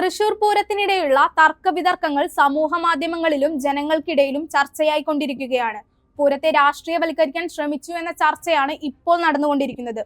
തൃശൂർ പൂരത്തിനിടെയുള്ള തർക്ക വിതർക്കങ്ങൾ സമൂഹ മാധ്യമങ്ങളിലും ജനങ്ങൾക്കിടയിലും ചർച്ചയായിക്കൊണ്ടിരിക്കുകയാണ് പൂരത്തെ രാഷ്ട്രീയവൽക്കരിക്കാൻ ശ്രമിച്ചു എന്ന ചർച്ചയാണ് ഇപ്പോൾ നടന്നുകൊണ്ടിരിക്കുന്നത്.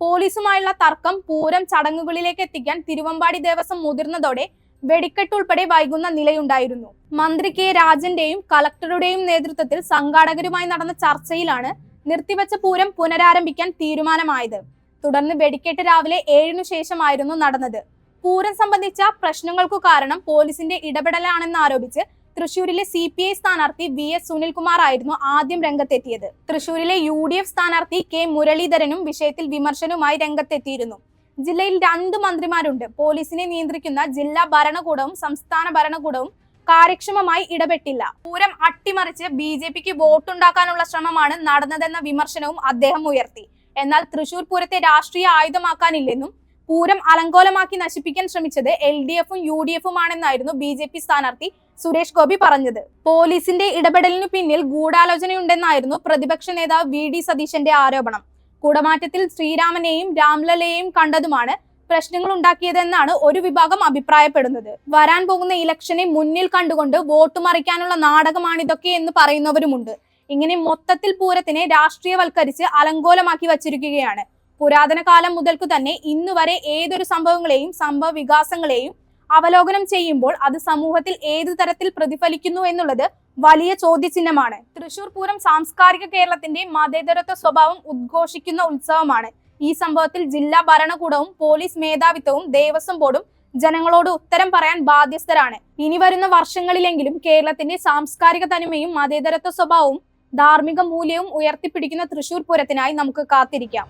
പോലീസുമായുള്ള തർക്കം പൂരം ചടങ്ങുകളിലേക്ക് എത്തിക്കാൻ തിരുവമ്പാടി ദേവസ്വം മുതിർന്നതോടെ വെടിക്കെട്ട് ഉൾപ്പെടെ വൈകുന്ന നിലയുണ്ടായിരുന്നു. മന്ത്രി കെ രാജന്റെയും കളക്ടറുടെയും നേതൃത്വത്തിൽ സംഘാടകരുമായി നടന്ന ചർച്ചയിലാണ് നിർത്തിവെച്ച പൂരം പുനരാരംഭിക്കാൻ തീരുമാനമായത്. തുടർന്ന് വെടിക്കെട്ട് രാവിലെ ഏഴിനു ശേഷമായിരുന്നു നടന്നത്. പൂരം സംബന്ധിച്ച പ്രശ്നങ്ങൾക്കു കാരണം പോലീസിന്റെ ഇടപെടലാണെന്ന് ആരോപിച്ച് തൃശൂരിലെ സി പി ഐ സ്ഥാനാർത്ഥി വി എസ് സുനിൽകുമാർ ആയിരുന്നു ആദ്യം രംഗത്തെത്തിയത്. തൃശൂരിലെ യു ഡി എഫ് സ്ഥാനാർത്ഥി കെ മുരളീധരനും വിഷയത്തിൽ വിമർശനവുമായി രംഗത്തെത്തിയിരുന്നു. ജില്ലയിൽ രണ്ട് മന്ത്രിമാരുണ്ട്. പോലീസിനെ നിയന്ത്രിക്കുന്ന ജില്ലാ ഭരണകൂടവും സംസ്ഥാന ഭരണകൂടവും കാര്യക്ഷമമായി ഇടപെട്ടില്ല. പൂരം അട്ടിമറിച്ച് ബി ജെ പിക്ക് വോട്ടുണ്ടാക്കാനുള്ള ശ്രമമാണ് നടന്നതെന്ന വിമർശനവും അദ്ദേഹം ഉയർത്തി. എന്നാൽ തൃശൂർ പൂരത്തെ രാഷ്ട്രീയ ആയുധമാക്കാനില്ലെന്നും പൂരം അലങ്കോലമാക്കി നശിപ്പിക്കാൻ ശ്രമിച്ചത് എൽ ഡി എഫും യു ഡി എഫും ആണെന്നായിരുന്നു ബി ജെ പി സ്ഥാനാർത്ഥി സുരേഷ് ഗോപി പറഞ്ഞത്. പോലീസിന്റെ ഇടപെടലിനു പിന്നിൽ ഗൂഢാലോചനയുണ്ടെന്നായിരുന്നു പ്രതിപക്ഷ നേതാവ് വി ഡി സതീശന്റെ ആരോപണം. കൂടമാറ്റത്തിൽ ശ്രീരാമനെയും രാംലലയെയും കണ്ടതുമാണ് പ്രശ്നങ്ങൾ ഉണ്ടാക്കിയതെന്നാണ് ഒരു വിഭാഗം അഭിപ്രായപ്പെടുന്നത്. വരാൻ പോകുന്ന ഇലക്ഷനെ മുന്നിൽ കണ്ടുകൊണ്ട് വോട്ട് മറിക്കാനുള്ള നാടകമാണിതൊക്കെ എന്ന് പറയുന്നവരുമുണ്ട്. ഇങ്ങനെ മൊത്തത്തിൽ പൂരത്തിനെ രാഷ്ട്രീയവൽക്കരിച്ച് അലങ്കോലമാക്കി വച്ചിരിക്കുകയാണ്. പുരാതന കാലം മുതൽക്ക് തന്നെ ഇന്നു വരെ ഏതൊരു സംഭവങ്ങളെയും സംഭവ വികാസങ്ങളെയും അവലോകനം ചെയ്യുമ്പോൾ അത് സമൂഹത്തിൽ ഏതു തരത്തിൽ പ്രതിഫലിക്കുന്നു എന്നുള്ളത് വലിയ ചോദ്യചിഹ്നമാണ്. തൃശൂർ പൂരം സാംസ്കാരിക കേരളത്തിന്റെ മതേതരത്വ സ്വഭാവം ഉദ്ഘോഷിക്കുന്ന ഉത്സവമാണ്. ഈ സംഭവത്തിൽ ജില്ലാ ഭരണകൂടവും പോലീസ് മേധാവിത്വവും ദേവസ്വം ബോർഡും ജനങ്ങളോട് ഉത്തരം പറയാൻ ബാധ്യസ്ഥരാണ്. ഇനി വരുന്ന വർഷങ്ങളിലെങ്കിലും കേരളത്തിന്റെ സാംസ്കാരിക തനിമയും മതേതരത്വ സ്വഭാവവും ധാർമ്മിക മൂല്യവും ഉയർത്തിപ്പിടിക്കുന്ന തൃശൂർ പൂരത്തിനായി നമുക്ക് കാത്തിരിക്കാം.